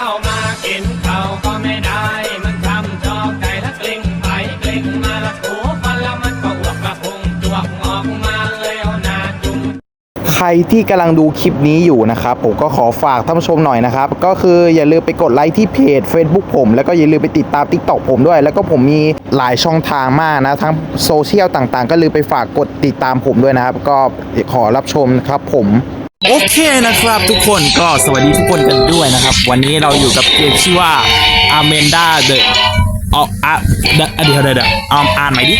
าวมากินข้าก็ไม่ได้ มันทำจอไก่ล้วกลิ้งไปกลิ้งมาละถูฟันล้วมันก็อวกกระพุงจวกออกมาเลยเอาหน้าจุ่ม ใครที่กำลังดูคลิปนี้อยู่นะครับผมก็ขอฝากท่านผู้ชมหน่อยนะครับ ก็คืออย่าลืมไปกดไลค์ที่เพจ Facebook ผม แล้วก็อย่าลืมไปติดตาม TikTok ผมด้วย แล้วก็ผมมีหลายช่องทางมากนะ ทั้งโซเชียลต่างๆ ก็ลืมไปฝากกดติดตามผมด้วยนะครับ ก็ขอรับชมครับผม โอเคนะครับทุกคนก็สวัสดีทุกคนกันด้วยนะครับ วันนี้เราอยู่กับเกมชื่อว่า Amanda the อ๋ออะเดี๋ยวเดี๋ยวเดี๋ยวเดี๋ยวอ่านอ่านใหม่ดิ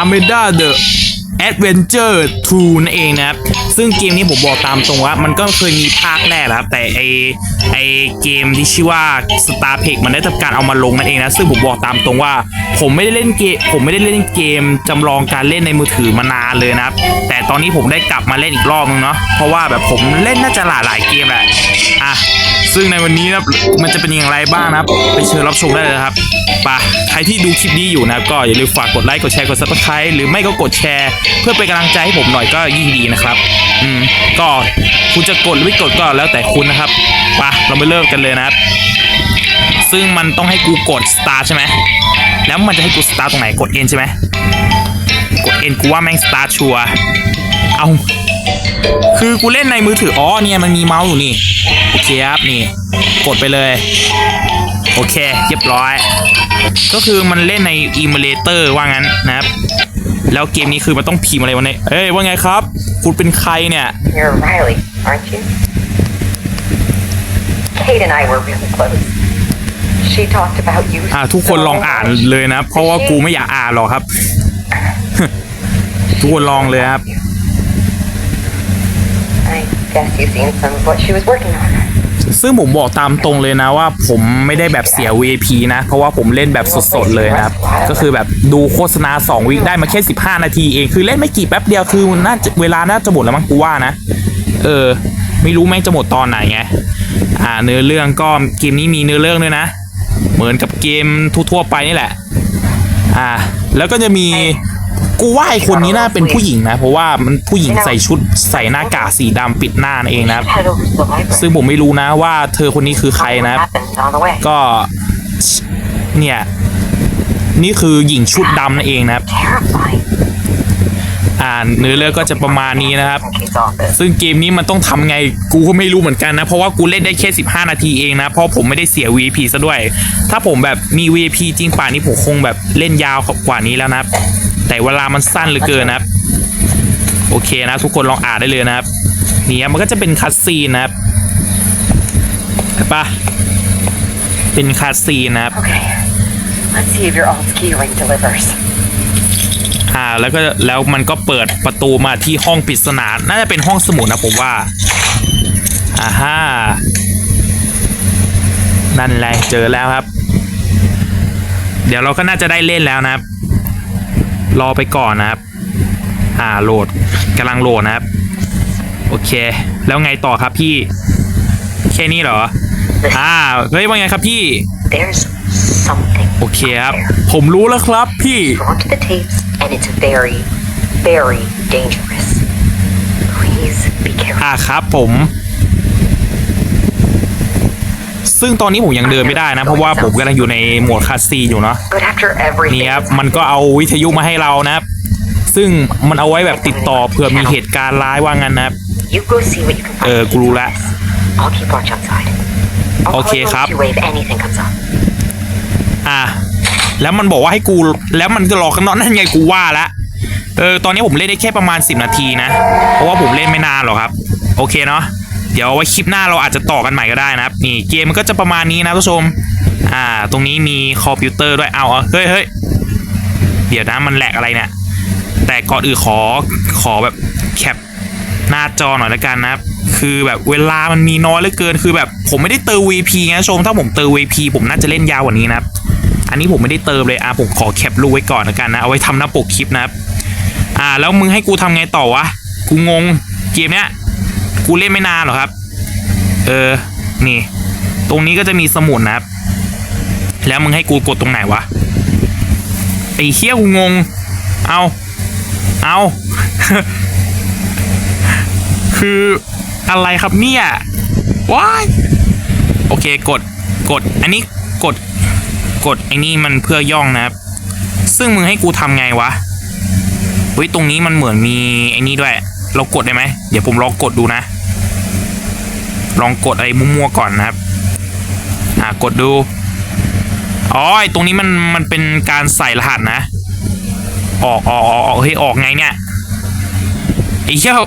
Amanda the Adventure 2นั่นเองนะครับซึ่งเกมนี้ผมบอกตามตรงว่ามันก็เคยมีภาคแรกนะครับแต่ไอไอเกมที่ชื่อว่า Star p e มันได้ทำการเอามาลงนั่นเองนะ ซึ่งผมบอกตามตรงว่า ผมไม่ได้เล่นเกมผมไม่ได้เล่นเกมจำลองการเล่นในมือถือมานานเลยนะครับ แต่ตอนนี้ผมได้กลับมาเล่นอีกรอบนึงเนาะเพราะว่าแบบผมเล่นน่าจะหลายหลายเกมแหละอะซึ่งในวันนี้นะครับมันจะเป็นอย่างไรบ้างนะครับ ไปเชิญรับชมได้เลยครับไปะใครที่ดูคลิปนี้อยู่นะครับก็อย่าลืมฝากกดไลค์กดแชร์กด subscribe หรือไม่ก็กดแชร์ เพื่อเป็นกำลังใจให้ผมหน่อยก็ยิ่งดีนะครับอืมก็คุณจะกดหรือไม่กดก็แล้วแต่คุณนะครับปะเราไปเริ่มกันเลยนะครับ ซึ่งมันต้องให้กูกด start ใช่ไหมแล้วมันจะให้กู start ตรงไหนกด N ใช่ไหมกด N กูว่าแม่ง start ชัวเอาคือกูเล่นในมือถืออ๋อเนี่ยมันมีเมาส์อยู่นี่โอเคครับนี่ กดไปเลย โอเคเรียบร้อย ก็คือมันเล่นใน emulator ว่างั้นนะครับ แล้วเกมนี้คือมันต้องพิมพ์อะไรวะเนี่ยเอ้ยว่าไงครับ คุณเป็นใครเนี่ย You're Riley, aren't you? Kate and I were really close. She talked about you. อ่าทุกคนลองอ่านเลยนะ เพราะว่ากูไม่อยากอ่านหรอกครับ ทุกคนลองเลยครับ I guess you've seen some of what she was working on. ซึ่งผมบอกตามตรงเลยนะว่าผมไม่ได้แบบเสีย VIP นะ เพราะว่าผมเล่นแบบสดๆเลยนะครับ ก็คือแบบดูโฆษณา 2 วิได้มาแค่ 15 นาทีเอง คือเล่นไม่กี่แป๊บเดียวคือน่าจะเวลาน่าจะหมดแล้วมั้งกูว่านะ เออ ไม่รู้แม่งจะหมดตอนไหนไง อ่าเนื้อเรื่องก็เกมนี้มีเนื้อเรื่องด้วยนะ เหมือนกับเกมทั่วๆไปนี่แหละ อ่า แล้วก็จะมี กูว่าไอคนนี้น่าเป็นผู้หญิงนะ เพราะว่ามันผู้หญิงใส่ชุดใส่หน้ากากสีดำปิดหน้านั่นเองนะครับ Head over to the library. ซึ่งผมไม่รู้นะว่าเธอคนนี้คือใคร What นะครับ happened on the way? ก็เนี่ย นี่คือหญิงชุดดำนั่นเองนะครับ Terrifying. อ่านเนื้อเรื่องก็จะประมาณนี้นะครับ In Kate's office. ซึ่งเกมนี้มันต้องทำไงกูก็ไม่รู้เหมือนกันนะ เพราะว่ากูเล่นได้แค่ 15 นาทีเองนะ เพราะผมไม่ได้เสีย VIP ซะด้วย ถ้าผมแบบมี VIP จริงป่านนี้ผมคงแบบเล่นยาวกว่านี้แล้วนะครับ แต่เวลามันสั้นเหลือเกินนะครับ โอเคนะทุกคนลองอ่านได้เลยนะครับนี่ครับมันก็จะเป็นคัสซีนนะครับเห็นปะเป็นคัสซีนนะครับ Okay. Let's see if your alt key ring delivers. อ่าแล้วก็แล้วมันก็เปิดประตูมาที่ห้องปริศนาน่าจะเป็นห้องสมุดนะผมว่าอ่าฮ่านั่นแหละเจอแล้วครับ เดี๋ยวเราก็น่าจะได้เล่นแล้วนะครับ รอไปก่อนนะครับ อ่าโหลดกำลังโหลดนะครับ โอเค แล้วไงต่อครับพี่ แค่นี้เหรอ อ่า เฮ้ยว่าไงครับพี่ There's something โอเคครับ ผมรู้แล้วครับพี่ drawn to the tapes, and it's very, very dangerous. Please be careful. อ่าครับผม ซึ่งตอนนี้ผมยังเดินไม่ได้นะ เพราะว่าผมกำลังอยู่ในโหมดคาสซีนอยู่เนาะ But after everything, นี่ครับ that's มันก็เอาวิทยุมาให้เรานะครับ ซึ่งมันเอาไว้แบบติดต่อเผื่อมีเหตุการณ์ร้ายว่างั้นนะครับ You go see what you can find. เออกูรู้ละ I'll keep watch outside. I'll call Okay, you ครับ if you wave anything comes up. อ่าแล้วมันบอกว่าให้กูแล้วมันก็รอข้างนอกนั่นไงกูว่าละเออตอนนี้ผมเล่นได้แค่ประมาณ 10 นาทีนะ เพราะว่าผมเล่นไม่นานหรอกครับ โอเคเนาะ เดี๋ยวเอาไว้คลิปหน้าเราอาจจะต่อกันใหม่ก็ได้นะครับนี่เกมมันก็จะประมาณนี้นะผู้ชมอ่า ตรงนี้มีคอมพิวเตอร์ด้วยเอาเอาเฮ้ยเฮ้ยเดี๋ยวนะมันแหลกอะไรเนี่ยแต่ก่อนอื่นขอขอแบบแคปหน้าจอหน่อยละกันนะครับคือแบบเวลามันมีน้อยเหลือเกินคือแบบผมไม่ได้เติม VP ไงชม ถ้าผมเติม VP ผมน่าจะเล่นยาวกว่านี้นะครับอันนี้ผมไม่ได้เติมเลยอะผมขอแคปรูไว้ก่อนละกันนะเอาไว้ทำหน้าปกคลิปนะครับอ่าแล้วมึงให้กูทำไงต่อวะกูงงเกมเนี้ย กูเล่นไม่นานหรอกครับ เออ นี่ ตรงนี้ก็จะมีสมุดนะครับ แล้วมึงให้กูกดตรงไหนวะ ไอ้เฮี้ยกูงง เอา เอา คืออะไรครับเนี่ยว้ายโอเคกด กด อันนี้กด กดไอ้นี่มันเพื่อย่องนะครับ ซึ่งมึงให้กูทำไงวะเฮ้ยตรงนี้มันเหมือนมีไอ้นี่ด้วย เรากดได้ไหมเดี๋ยวผมลองกดดูนะ ลองกดอะไรมั่วๆก่อนนะครับ อ่ากดดูอ๋อไอตรงนี้มันมันเป็นการใส่รหัสนะออกออกออกออกเฮ้ยออกไงเนี่ยไอ้เหี้ยเอา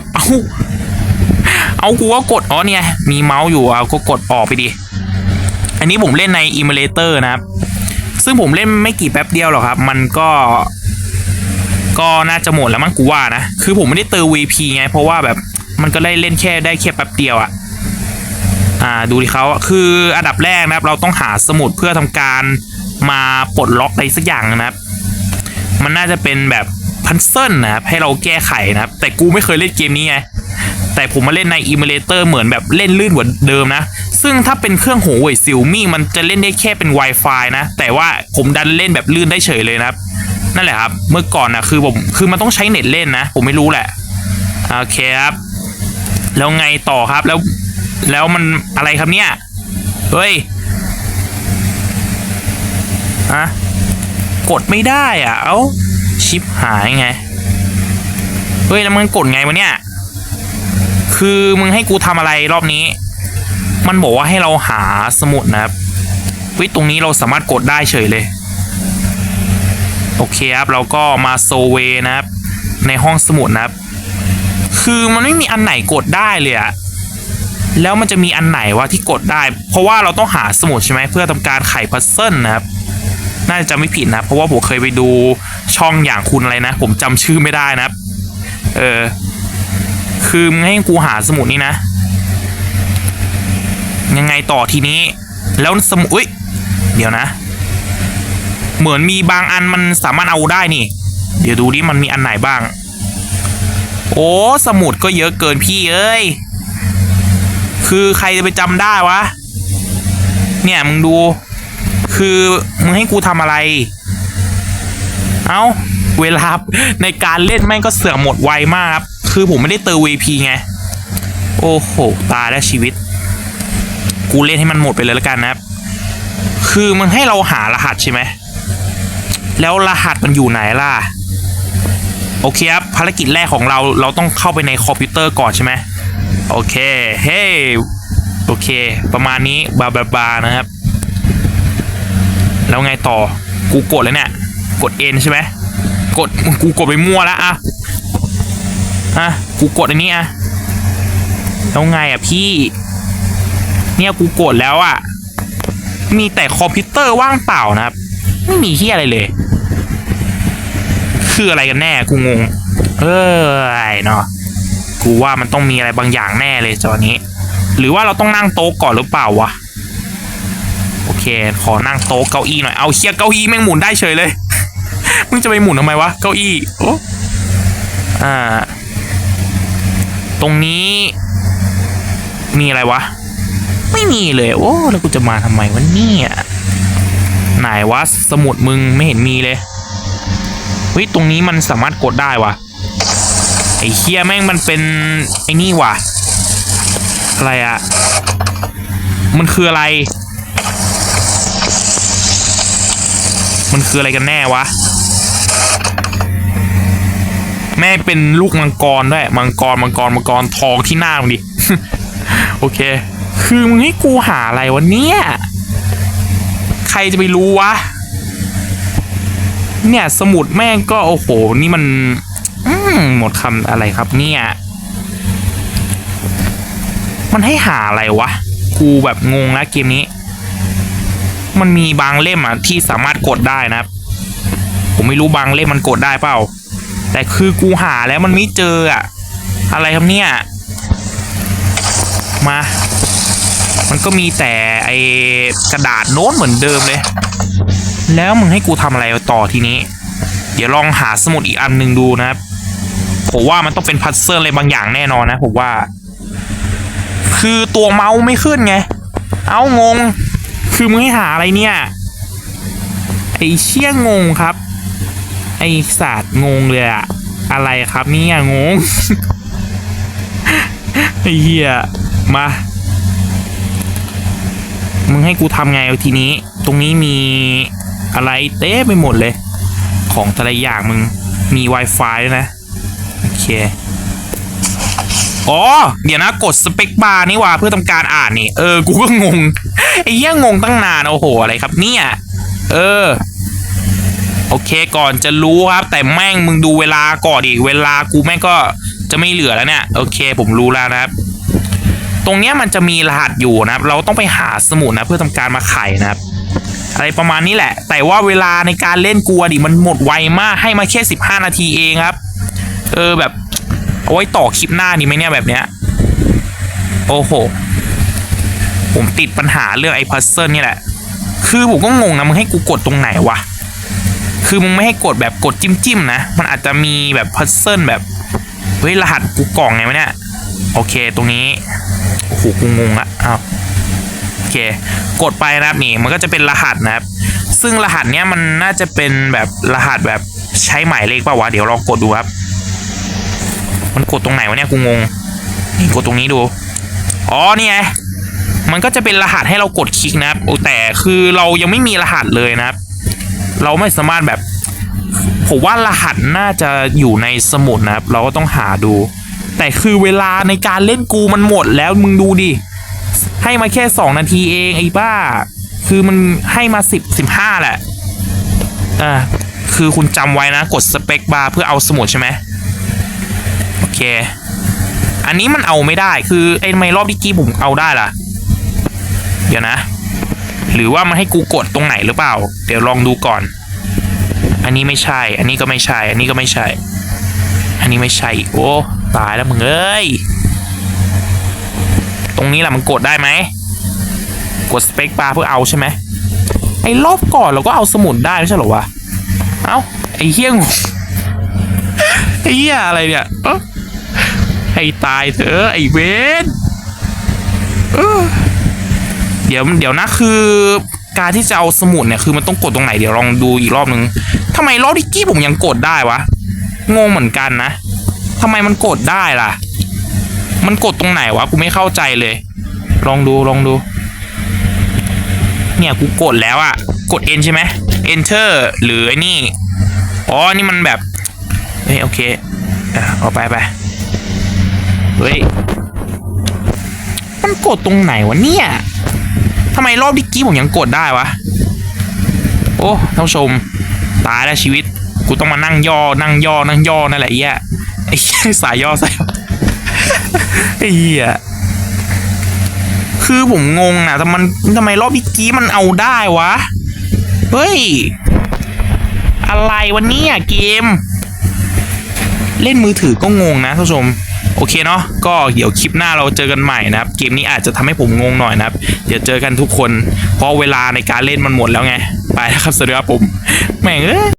เอากูก็กดอ๋อเนี่ยมีเมาส์อยู่เอาก็กดออกไปดิอันนี้ผมเล่นใน emulator นะครับ ซึ่งผมเล่นไม่กี่แป๊บเดียวหรอกครับ มันก็ ก็น่าจะหมดแล้วมั้งกูว่านะ คือผมไม่ได้เติม VP ไง เพราะว่าแบบมันก็ได้เล่นแค่ได้แค่แป๊บเดียวอะอ่าดูดิเขาคืออันดับแรกนะครับ เราต้องหาสมุดเพื่อทำการมาปลดล็อกอะไรสักอย่างนะครับ มันน่าจะเป็นแบบพันเซิลนะครับให้เราแก้ไขนะครับ แต่กูไม่เคยเล่นเกมนี้ไงแต่ผมมาเล่นใน emulator เหมือนแบบเล่นลื่นกว่าเดิมนะ ซึ่งถ้าเป็นเครื่องหัวเว่ยซิลมี่มันจะเล่นได้แค่เป็น Wi-Fi นะ แต่ว่าผมดันเล่นแบบลื่นได้เฉยเลยนะครับ นั่นแหละครับ เมื่อก่อนนะคือผมคือมันต้องใช้เน็ตเล่นนะ ผมไม่รู้แหละโอเคครับ แล้วไงต่อครับแล้ว แล้วมันอะไรครับเนี่ย เฮ้ยอะกดไม่ได้อะ เอ้าชิปหายไง เฮ้ย แล้วมันกดไงวะเนี่ย คือมึงให้กูทำอะไรรอบนี้ มันบอกว่าให้เราหาสมุดนะครับเฮ้ยตรงนี้เราสามารถกดได้เฉยเลย โอเคครับเราก็มาโซเวนะครับ ในห้องสมุดนะครับ คือมันไม่มีอันไหนกดได้เลยอะแล้วมันจะมีอันไหนวะที่กดได้ เพราะว่าเราต้องหาสมุดใช่ไหมเพื่อทำการไขพัซเซิลนะครับ น่าจะไม่ผิดนะ เพราะว่าผมเคยไปดูช่องอย่างคุณอะไรนะ ผมจำชื่อไม่ได้นะครับ เออ คืองให้กูหาสมุดนี่นะ ยังไงต่อทีนี้ แล้วสมุดอุ้ย เดี๋ยวนะ เหมือนมีบางอันมันสามารถเอาได้นี่ เดี๋ยวดูดิมันมีอันไหนบ้าง โอ้สมุดก็เยอะเกินพี่เอ้ย คือใครจะไปจำได้วะ เนี่ยมึงดู คือมึงให้กูทำอะไร เอา้าเวลาในการเล่นแม่งก็เสื่อมหมดไวมากครับ คือผมไม่ได้เติม VP ไง โอ้โห ตายแล้วชีวิต กูเล่นให้มันหมดไปเลยแล้วกันนะครับ คือมันให้เราหารหัสใช่ไหม แล้วรหัสมันอยู่ไหนล่ะ โอเคครับ ภารกิจแรกของเราเราต้องเข้าไปในคอมพิวเตอร์ก่อนใช่ไหมโอเค เฮ้ โอเค ประมาณนี้ บาบาบานะครับ แล้วไงต่อ กูกดแล้วเนี่ย กด N ใช่ไหมกด กูกดไปมั่วแล้วอะอะกูกดอันนี้อะแล้วไงอะพี่ เนี่ยกูกดแล้วอะมีแต่คอมพิวเตอร์ว่างเปล่านะครับ ไม่มีที่อะไรเลย คืออะไรกันแน่กูงง เออไอเนาะกูว่ามันต้องมีอะไรบางอย่างแน่เลยจอนี้ หรือว่าเราต้องนั่งโต๊ะก่อนหรือเปล่าวะโอเค ขอนั่งโต๊ะเก้าอี้หน่อยเอาเชียเก้าอี้แม่งหมุนได้เฉยเลย มึงจะไปหมุนทำไมวะเก้าอี้โอ้อ่า ตรงนี้ มีอะไรวะ ไม่มีเลย โอ้แล้วกูจะมาทำไมวะเนี่ย ไหนวะ สมุดมึงไม่เห็นมีเลยเฮ้ยตรงนี้มันสามารถกดได้วะไอ้เคียแม่งมันเป็นไอ้นี่ว่ะอะไรอะมันคืออะไร มันคืออะไรกันแน่วะ แม่เป็นลูกมังกรด้วย มังกร มังกร มังกร ทองที่หน้ามึงดิ โอเค คือมึงให้กูหาอะไรวะเนี่ย ใครจะไปรู้วะ เนี่ยสมุดแม่งก็โอ้โห นี่มันมหมดคำอะไรครับเนี่ย มันให้หาอะไรวะ กูแบบงงแล้วเกมนี้ มันมีบางเล่มอะที่สามารถกดได้นะครับผมไม่รู้บางเล่มมันกดได้เปล่า แต่คือกูหาแล้วมันไม่เจออะอะไรครับเนี่ย มา มันก็มีแต่ไอกระดาษโน้ตเหมือนเดิมเลย แล้วมึงให้กูทำอะไรต่อทีนี้ เดี๋ยวลองหาสมุดอีกอันหนึ่งดูนะครับผมว่ามันต้องเป็นพัซเซิลอะไรบางอย่างแน่นอนนะผมว่า คือตัวเมาส์ไม่ขึ้นไง เอางง คือมึงให้หาอะไรเนี่ย ไอเชี่ยงงครับ ไอศาสตร์งงเลยอะอะไรครับเนี่ยงงไอเหี้ยมา มึงให้กูทำไงเอาทีนี้ ตรงนี้มีอะไรเต้ไปหมดเลย ของแต่ละอย่างมึงมี Wi-Fi ด้วยนะ โอเค อ๋อ เดี๋ยวนะกดสเปคบาร์นี่ว่าเพื่อทำการอ่านนี่ เออ กูก็งง ไอ้เหี้ยงงตั้งนาน โอ้โห อะไรครับเนี่ย เออ โอเคก่อนจะรู้ครับ แต่แม่งมึงดูเวลาก่อนดิเวลากูแม่งก็จะไม่เหลือแล้วเนี่ย โอเค ผมรู้แล้วนะครับ ตรงเนี้ยมันจะมีรหัสอยู่นะครับ เราต้องไปหาสมุดนะเพื่อทำการมาไขนะครับ อะไรประมาณนี้แหละ แต่ว่าเวลาในการเล่นกลัวดิมันหมดไวมากให้มาแค่ 15 นาทีเองครับ เออแบบเอาไว้ต่อคลิปหน้าดีไหมเนี่ยแบบเนี้ยโอ้โห ผมติดปัญหาเรื่องไอ้พัซเซิลนี่แหละ คือผมก็งงนะมึงให้กูกดตรงไหนวะ คือมึงไม่ให้กดแบบกดจิ้มจิ้มๆนะ มันอาจจะมีแบบพัซเซิลแบบ เฮ้ยรหัสกูกล่องไงวะเนี่ย โอเคตรงนี้ โอ้โหกูงงละอ้าวโอเค กดไปนะครับนี่มันก็จะเป็นรหัสนะครับ ซึ่งรหัสเนี้ยมันน่าจะเป็นแบบรหัสแบบใช้หมายเลขป่าวะเดี๋ยวลองกดดูครับ มันกดตรงไหนวะเนี่ยกูงงนี่กดตรงนี้ดูอ๋อนี่ไงมันก็จะเป็นรหัสให้เรากดคลิกนะครับแต่คือเรายังไม่มีรหัสเลยนะครับ เราไม่สามารถแบบผมว่ารหัสน่าจะอยู่ในสมุดนะครับ เราก็ต้องหาดู แต่คือเวลาในการเล่นกูมันหมดแล้วมึงดูดิ ให้มาแค่สองนาทีเองไอ้บ้า คือมันให้มาสิบสิบห้าแหละ อ่า คือคุณจำไว้นะ กดสเปคบาร์เพื่อเอาสมุดใช่ไหมโอเค อันนี้มันเอาไม่ได้ คือไอ้ไม่รอบที่กี้ผมเอาได้ล่ะ เดี๋ยวนะ หรือว่ามันให้กูกดตรงไหนหรือเปล่า เดี๋ยวลองดูก่อน อันนี้ไม่ใช่ อันนี้ก็ไม่ใช่ อันนี้ก็ไม่ใช่ อันนี้ไม่ใช่ โอ้ ตายแล้วมึงเอ้ย ตรงนี้แหละมันกดได้ไหม กดสเปคบาเพื่อเอาใช่ไหมไอ้รอบก่อนเราก็เอาสมุดได้ไม่ใช่หรอวะ เอ้า ไอ้เฮี้ยงไอ้เหี้ยอะไรเนี่ยเอ้าให้ตายเถอะไอ้เวนเออเดี๋ยวเดี๋ยวนะคือการที่จะเอาสมุดเนี่ยคือมันต้องกดตรงไหนเดี๋ยวลองดูอีกรอบนึงทำไมรอบที่กี้ผมยังกดได้วะ งงเหมือนกันนะ ทำไมมันกดได้ล่ะ มันกดตรงไหนวะ กูไม่เข้าใจเลย ลองดูลองดู เนี่ยกูกดแล้วอะกด N ใช่ไหม Enter หรือไอ้นี่ อ๋อ นี่มันแบบ เฮ้ยโอเคอะเอาไปไปเฮ้ย มันกดตรงไหนวะเนี่ยทำไมรอบดิกกี้ผมยังกดได้วะ โอ้ท่านผู้ชม ตายแล้วชีวิต กูต้องมานั่งย่อ นั่งย่อ นั่งย่อนั่นแหละไอ้เหี้ย ไอ้เหี้ยสายย่อสายย่ไอ้เหี้ยคือผมงงนะแต่มันทำไมรอบดิกกี้มันเอาได้วะ เฮ้ย อะไรวันนี้อะเกม เล่นมือถือก็งงนะท่านผู้ชมโอเคเนาะก็เดี๋ยวคลิปหน้าเราเจอกันใหม่นะครับ เกมนี้อาจจะทำให้ผมงงหน่อยนะครับ เดี๋ยวเจอกันทุกคน เพราะเวลาในการเล่นมันหมดแล้วไง ไปแล้วครับสวัสดีครับผม แม่งเอ้